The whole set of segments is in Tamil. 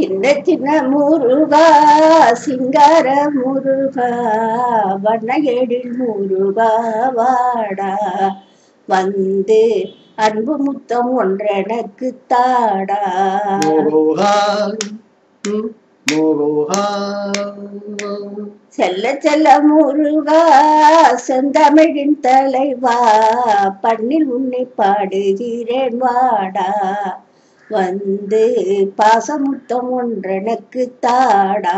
சின்ன சின்ன முருகா சிங்கார முருகா வண்ணகேடில் முருகா வாடா. வந்து அன்பு முத்தம் ஒன்றெனக்கு தாடா. செல்ல செல்ல முருகா செந்தமிழின் தலைவா பண்ணில் உன்னை பாடுகிறேன் வாடா. வந்து பாசமுத்தம் ஒன்றனுக்கு தாடா.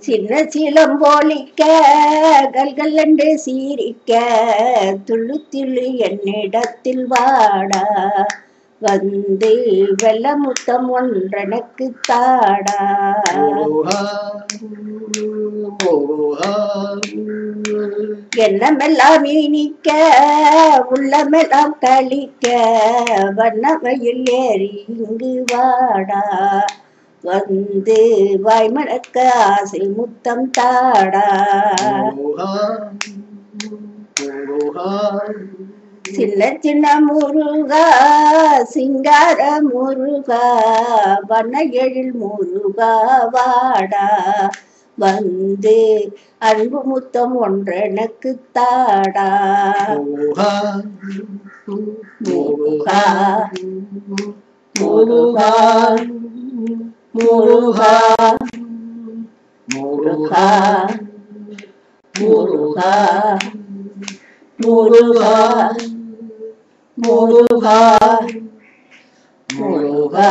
சின்ன முருகா போலிக்க சிலம்போலிக்க கல்கள் என்று சீரிக்க துள்ளு துள்ளு என்னிடத்தில் வாடா. வந்து வெள்ளமுத்தம் ஒன்றனுக்கு தாடா. முருகா முருகா எண்ணமெல்லாம் இனிக்க உள்ளமெல்லாம் கழிக்க வண்ணமையில் ஏறி இங்கு வாடா. வந்து வாய்மணக்க ஆசை முத்தம் தாடா. சின்ன சின்ன முருகா சிங்கார முருகா வண்ண எழில் முருகா வாடா. வந்து அன்பு முத்தம் ஒன்றெனக்கு தாடா முருகா முருகா முருகா முருகா முருகா முருகா முருகா முருகா முருகா